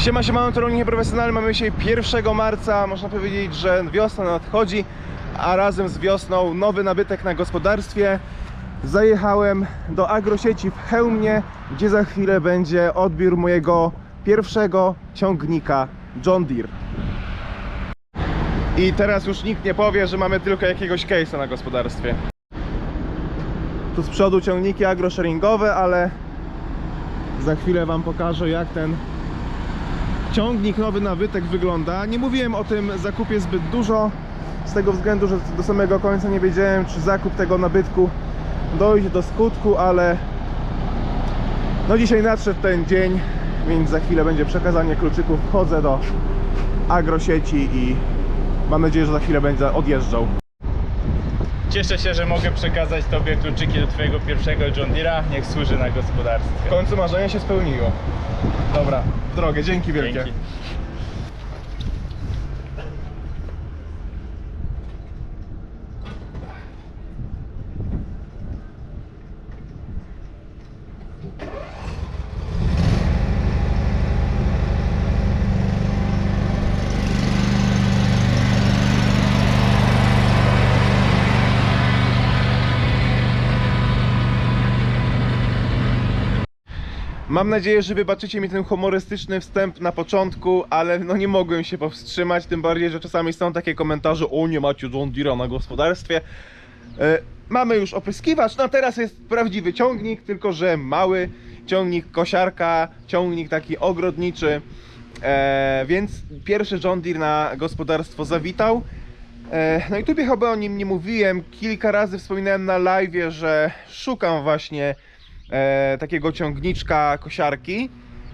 Siema, siema, to rolnik nieprofesjonalny. Mamy dzisiaj 1 marca. Można powiedzieć, że wiosna nadchodzi, a razem z wiosną nowy nabytek na gospodarstwie. Zajechałem do agrosieci w Chełmie, gdzie za chwilę będzie odbiór mojego pierwszego ciągnika John Deere. I teraz już nikt nie powie, że mamy tylko jakiegoś case'a na gospodarstwie. Tu z przodu ciągniki agrosharingowe, ale za chwilę Wam pokażę jak ten ciągnik nowy nabytek wygląda. Nie mówiłem o tym zakupie zbyt dużo, z tego względu, że do samego końca nie wiedziałem, czy zakup tego nabytku dojdzie do skutku, ale no dzisiaj nadszedł ten dzień, więc za chwilę będzie przekazanie kluczyków. Wchodzę do agrosieci i mam nadzieję, że za chwilę będzie odjeżdżał. Cieszę się, że mogę przekazać Tobie kluczyki do Twojego pierwszego John Deere'a. Niech służy na W gospodarstwie. końcu marzenie się spełniło. Dobra, w drogę, dzięki wielkie. Dzięki. Mam nadzieję, że wybaczycie mi ten humorystyczny wstęp na początku, ale no nie mogłem się powstrzymać, tym bardziej, że czasami są takie komentarze o nie macie John Deere'a na gospodarstwie. E, mamy już opryskiwacz, no teraz jest prawdziwy ciągnik, tylko że mały ciągnik kosiarka, ciągnik taki ogrodniczy, e, więc pierwszy John Deere na gospodarstwo zawitał. E, No i tu chyba o nim nie mówiłem. Kilka razy wspominałem na live, że szukam właśnie e, takiego ciągniczka kosiarki.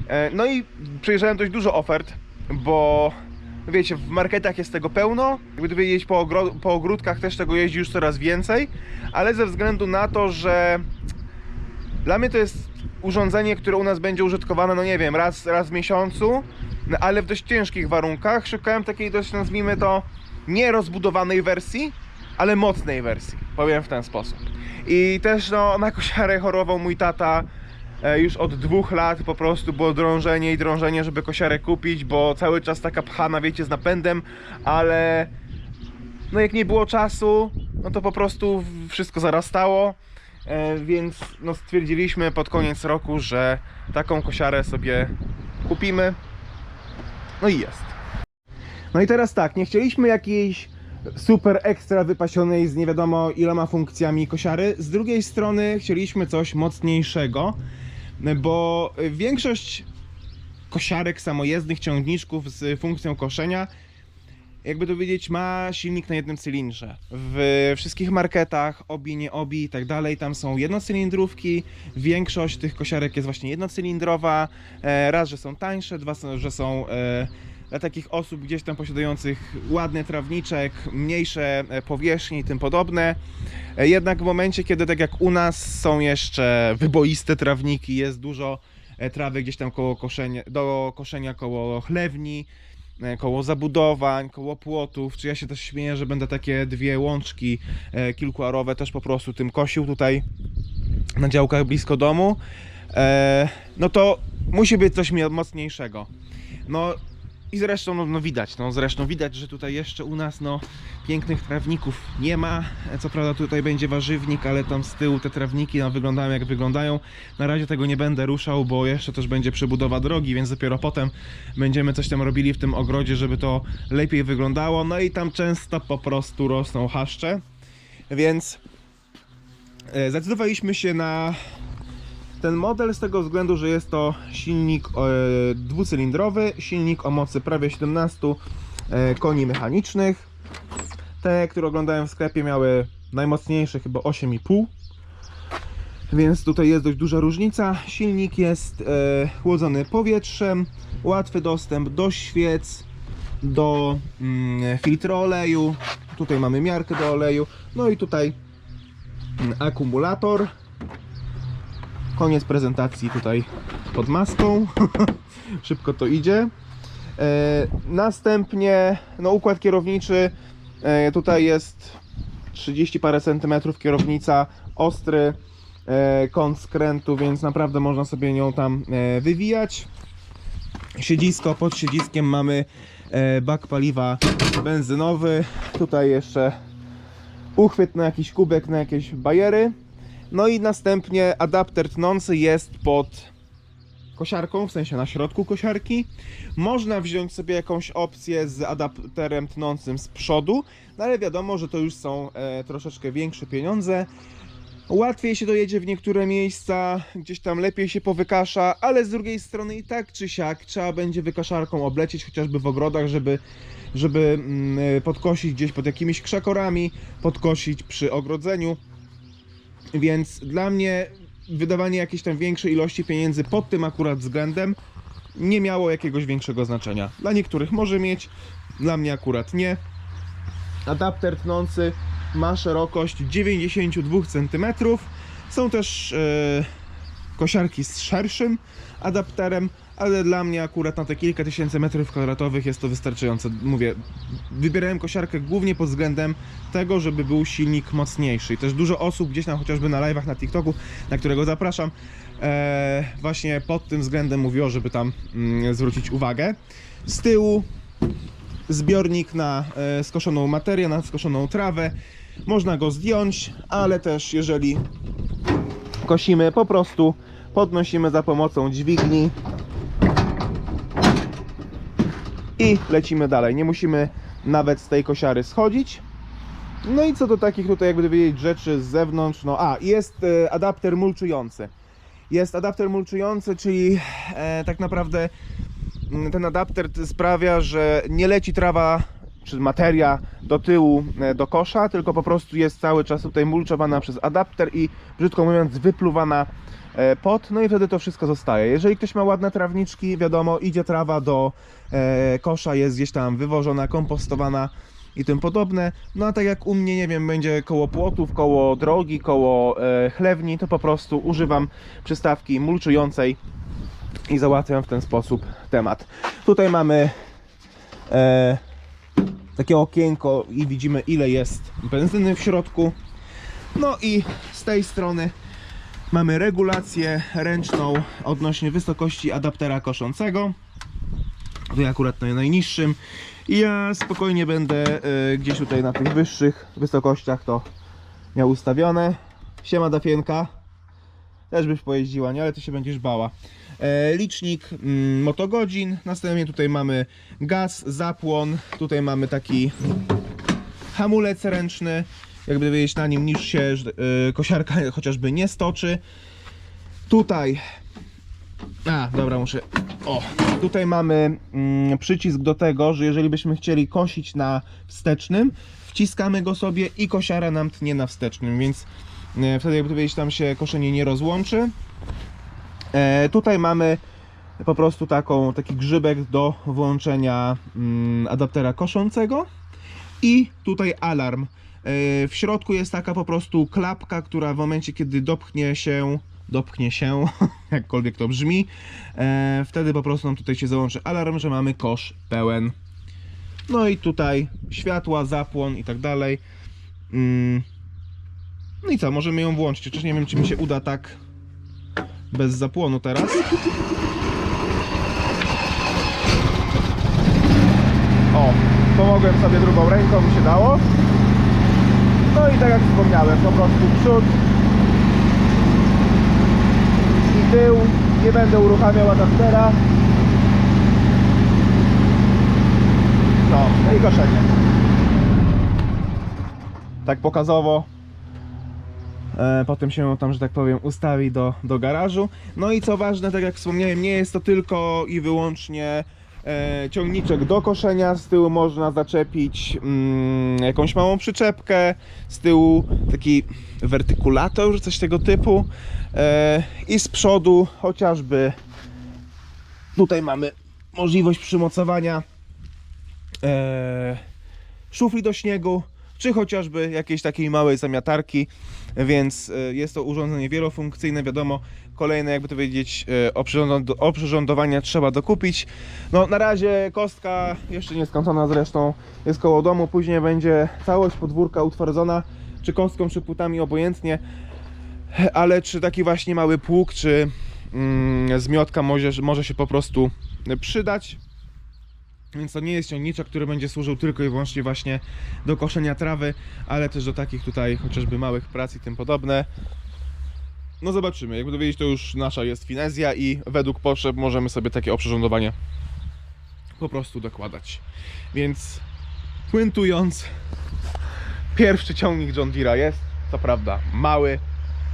E, no i przejrzałem dość dużo ofert, bo wiecie, w marketach jest tego pełno. Jakby tu jeździć po, ogro- po ogródkach też tego jeździ już coraz więcej, ale ze względu na to, że dla mnie to jest urządzenie, które u nas będzie użytkowane, no nie wiem, raz, raz w miesiącu, no ale w dość ciężkich warunkach. Szukałem takiej dość, nazwijmy to, nie rozbudowanej wersji, ale mocnej wersji, powiem w ten sposób. I też no, na kosiarę chorował mój tata e, już od dwóch lat, po prostu było drążenie i drążenie, żeby kosiarę kupić, bo cały czas taka pchana, wiecie, z napędem, ale no jak nie było czasu, no to po prostu wszystko zarastało. E, więc no stwierdziliśmy pod koniec roku, że taką kosiarę sobie kupimy. No i jest. No i teraz tak, nie chcieliśmy jakiejś super ekstra wypasionej z nie wiadomo iloma funkcjami kosiary. Z drugiej strony chcieliśmy coś mocniejszego, bo większość kosiarek samojezdnych, ciągniczków z funkcją koszenia jakby to wiedzieć, ma silnik na jednym cylindrze. W wszystkich marketach, obi, nie obi i tak dalej, tam są jednocylindrówki. Większość tych kosiarek jest właśnie jednocylindrowa. E, raz, że są tańsze, dwa, że są e, dla takich osób gdzieś tam posiadających ładny trawniczek, mniejsze e, powierzchnie i tym podobne. E, jednak w momencie, kiedy tak jak u nas są jeszcze wyboiste trawniki, jest dużo e, trawy gdzieś tam koło koszenia, do koszenia koło chlewni, koło zabudowań, koło płotów, czy ja się też śmieję, że będę takie dwie łączki kilkuarowe też po prostu tym kosił tutaj na działkach blisko domu, no to musi być coś mocniejszego. No i zresztą, no, no widać, no zresztą widać, że tutaj jeszcze u nas no pięknych trawników nie ma. Co prawda tutaj będzie warzywnik, ale tam z tyłu te trawniki no, wyglądają jak wyglądają. Na razie tego nie będę ruszał, bo jeszcze też będzie przebudowa drogi, więc dopiero potem będziemy coś tam robili w tym ogrodzie, żeby to lepiej wyglądało. No i tam często po prostu rosną chaszcze, więc e, zdecydowaliśmy się na ten model z tego względu, że jest to silnik e, dwucylindrowy, silnik o mocy prawie 17 e, koni mechanicznych. Te, które oglądałem w sklepie miały najmocniejsze chyba 8,5 więc tutaj jest dość duża różnica. Silnik jest e, chłodzony powietrzem, łatwy dostęp do świec, do mm, oleju. Tutaj mamy miarkę do oleju, no i tutaj mm, akumulator. Koniec prezentacji tutaj pod maską. Szybko to idzie. E, następnie no, układ kierowniczy. E, tutaj jest 30 parę centymetrów kierownica, ostry e, kąt skrętu, więc naprawdę można sobie nią tam wywijać. Siedzisko, pod siedziskiem mamy bak paliwa benzynowy. Tutaj jeszcze uchwyt na jakiś kubek, na jakieś bajery. No i następnie adapter tnący jest pod kosiarką, w sensie na środku kosiarki. Można wziąć sobie jakąś opcję z adapterem tnącym z przodu, no ale wiadomo, że to już są e, troszeczkę większe pieniądze. Łatwiej się dojedzie w niektóre miejsca, gdzieś tam lepiej się powykasza, ale z drugiej strony i tak czy siak trzeba będzie wykaszarką oblecieć chociażby w ogrodach, żeby, żeby mm, podkosić gdzieś pod jakimiś krzakorami, podkosić przy ogrodzeniu. Więc dla mnie wydawanie jakiejś tam większej ilości pieniędzy pod tym akurat względem nie miało jakiegoś większego znaczenia. Dla niektórych może mieć, dla mnie akurat nie. Adapter tnący ma szerokość 92 cm. Są też e, kosiarki z szerszym adapterem, ale dla mnie akurat na te kilka tysięcy metrów kwadratowych jest to wystarczające. Mówię, wybierałem kosiarkę głównie pod względem tego, żeby był silnik mocniejszy. I też dużo osób gdzieś tam chociażby na live'ach na TikToku, na którego zapraszam, e, właśnie pod tym względem mówiło, żeby tam mm, zwrócić uwagę. Z tyłu zbiornik na e, skoszoną materię, na skoszoną trawę. Można go zdjąć, ale też jeżeli kosimy, po prostu podnosimy za pomocą dźwigni i lecimy dalej. Nie musimy nawet z tej kosiary schodzić. No i co do takich tutaj jakby powiedzieć rzeczy z zewnątrz, no a jest e, adapter mulczujący. Jest adapter mulczujący, czyli e, tak naprawdę mm, ten adapter sprawia, że nie leci trawa czy materia do tyłu e, do kosza, tylko po prostu jest cały czas tutaj mulczowana przez adapter i brzydko mówiąc wypluwana e, pod, no i wtedy to wszystko zostaje. Jeżeli ktoś ma ładne trawniczki, wiadomo, idzie trawa do e, kosza, jest gdzieś tam wywożona, kompostowana i tym podobne. No a tak jak u mnie, nie wiem, będzie koło płotów, koło drogi, koło chlewni, to po prostu używam przystawki mulczującej i załatwiam w ten sposób temat. Tutaj mamy e, takie okienko i widzimy ile jest benzyny w środku. No i z tej strony mamy regulację ręczną odnośnie wysokości adaptera koszącego. Tutaj akurat na najniższym. I ja spokojnie będę e, gdzieś tutaj na tych wyższych wysokościach to miał ustawione. Siema Dafienka. Też byś pojeździła, nie? Ale ty się będziesz bała. E, licznik mm, motogodzin. Następnie tutaj mamy gaz, zapłon. Tutaj mamy taki hamulec ręczny. Jakby wiedzieć na nim niż się e, kosiarka chociażby nie stoczy. Tutaj a, dobra, muszę. O, tutaj mamy mm, przycisk do tego, że jeżeli byśmy chcieli kosić na wstecznym, wciskamy go sobie i kosiara nam tnie na wstecznym, więc wtedy jakby powiedzieć tam się koszenie nie rozłączy. E, tutaj mamy po prostu taką, taki grzybek do włączenia mm, adaptera koszącego i tutaj alarm. E, w środku jest taka po prostu klapka, która w momencie kiedy dopchnie się dopchnie się, jakkolwiek to brzmi, e, wtedy po prostu nam tutaj się załączy alarm, że mamy kosz pełen. No i tutaj światła, zapłon i tak dalej. No i co, możemy ją włączyć. Chociaż nie wiem, czy mi się uda tak bez zapłonu teraz. O, pomogłem sobie drugą ręką, mi się dało. No i tak jak wspomniałem, po prostu przód i tył. Nie będę uruchamiał adaptera. No, no i koszenie. Tak pokazowo. E, potem się tam, że tak powiem, ustawi do, do garażu. No i co ważne, tak jak wspomniałem, nie jest to tylko i wyłącznie e, ciągniczek do koszenia. Z tyłu można zaczepić mm, jakąś małą przyczepkę. Z tyłu taki wertykulator, coś tego typu. E, I z przodu chociażby tutaj mamy możliwość przymocowania e, szufli do śniegu, czy chociażby jakiejś takiej małej zamiatarki, więc e, jest to urządzenie wielofunkcyjne, wiadomo, kolejne jakby to powiedzieć e, oprzyrząd- oprzyrządowania trzeba dokupić. No na razie kostka jeszcze nie skończona zresztą, jest koło domu, później będzie całość podwórka utwardzona, czy kostką, czy płótami, obojętnie, ale czy taki właśnie mały pług, czy mm, zmiotka może, może się po prostu przydać. Więc to nie jest ciągniczek, który będzie służył tylko i wyłącznie właśnie do koszenia trawy, ale też do takich tutaj chociażby małych prac i tym podobne. No zobaczymy, jak będę wiedzieć to już nasza jest finezja i według potrzeb możemy sobie takie oprzyrządowanie po prostu dokładać. Więc puentując, pierwszy ciągnik John Deere'a jest, co prawda mały,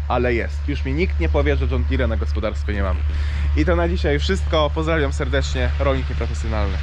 ale jest. Już mi nikt nie powie, że John Deere'a na gospodarstwie nie mam. I to na dzisiaj wszystko. Pozdrawiam serdecznie, rolnik nieprofesjonalny.